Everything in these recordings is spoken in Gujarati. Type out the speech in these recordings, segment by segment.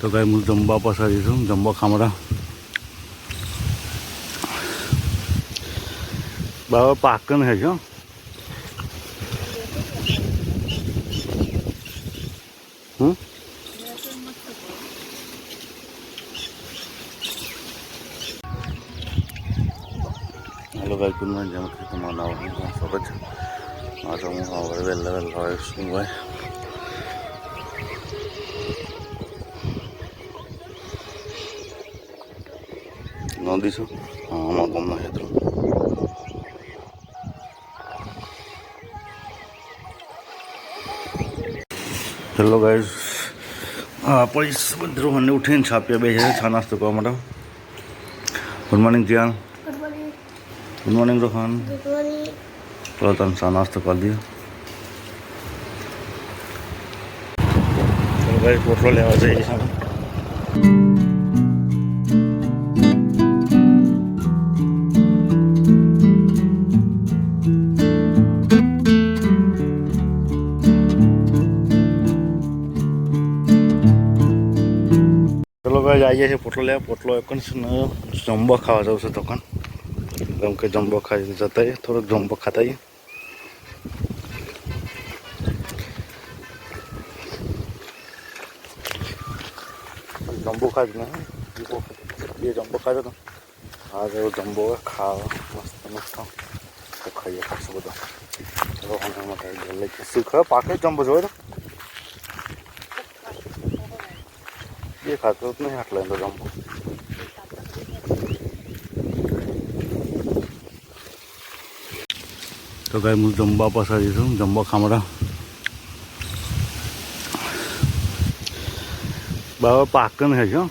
તો કાંઈ હું જમવા પસારી છું જમવા ખામડા બાબા, પાકન હે છો હમ? હેલો ભાઈ ગુડ મોર્નિંગ. જેમ તમારું નામ સ્વાગત છે. મારો હું હવે વહેલા વહેલા શું હોય? નદી છું હા અમારા ગામના ક્ષેત્રો હેલો ગાઈઝ આપણી બધું મને ઉઠીને છાપ્યા બે છે છા નાસ્તો કરવા માટે good morning Jiyan Good morning. Good morning Rohan Good morning. તો પોટલો જઈએ છીએ, પોટલો લેવા, પોટલો એક જ છે ને, જમ્બો ખાવા જવું છે દુકાન. કેમ કે જમ્બો ખાઈ જતા થોડોક જમ્બો ખાતા જમ્બો ખાધ ને બે જમ્બો ખાધો તો. હા જેવો જમ્બો ખાવા, મસ્ત મસ્ત. તો ખાઈએ ખાશું બધો. ચલો માટે લઈ શું ખબર, પાકે જમ્બો જોયો તો? એ ખાતો જ નહીં આટલા એનો જમ્બો તો કાંઈ હું જમવા પસારી છું જમવા ખામડા. બાબા પાકન હે. છો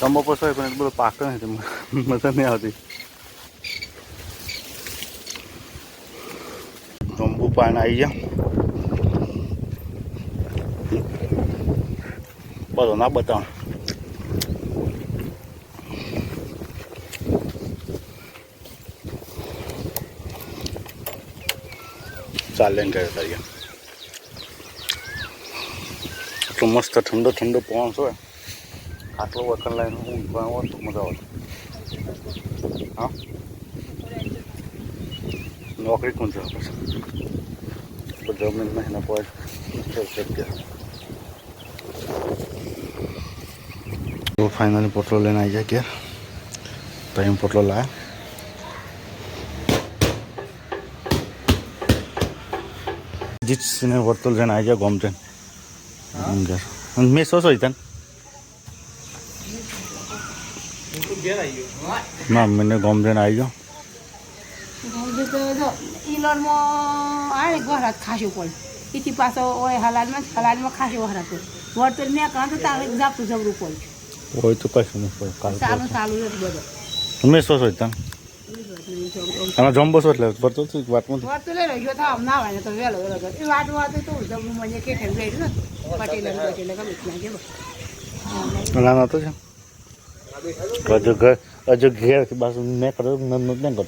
જમવા હોય પણ બધું પાકે નથી મજા નહીં આવતી. તંબુ પાન આવી ગયા. બધો ના બતાવ ચાલે ગયા કરીએ એટલું મસ્ત ઠંડો ઠંડો પવન હોય આટલો વખત લઈને હું ઊંઘવાનું હોત તો મજા આવત હા નોકરી કોણ છે પછી તો જમીન નહીં ના પડે જગ્યા તો ફાઇનલી પોટલો લઈને આવી જાય ઘેર ટાઈમ પોટલો લાયા જીત સિને વર્તુલ જઈને આવી જાય ગોમતે ઘેર અને મેં શું શું તને ના મને ગોમજન આવી જાઓ ઈલોનમાં આવે વહરાત ખાશું પડે. એથી પાછો ઓય હલાલમાં હલાલમાં ખાશું વહરાત વળતર મેં કાં તો તારે જાપતું જબરું પડે. હોય તો કશું નહીં પડે સારું સારું બધું બધો. મેં શું શું તને અને જમ્બો શું એટલે પડતો હતું વાતમાં વળતું લઈ રહ્યો તો આમ ના આવે તો વહેલો એ વાત વાત તો મને કે ખેલ ગઈ ને પટેલે પટેલે ગમે ત્યાં ના તો છે? હજુ ઘર હજુ ઘેર બાજુ મેં કર્યો ન ન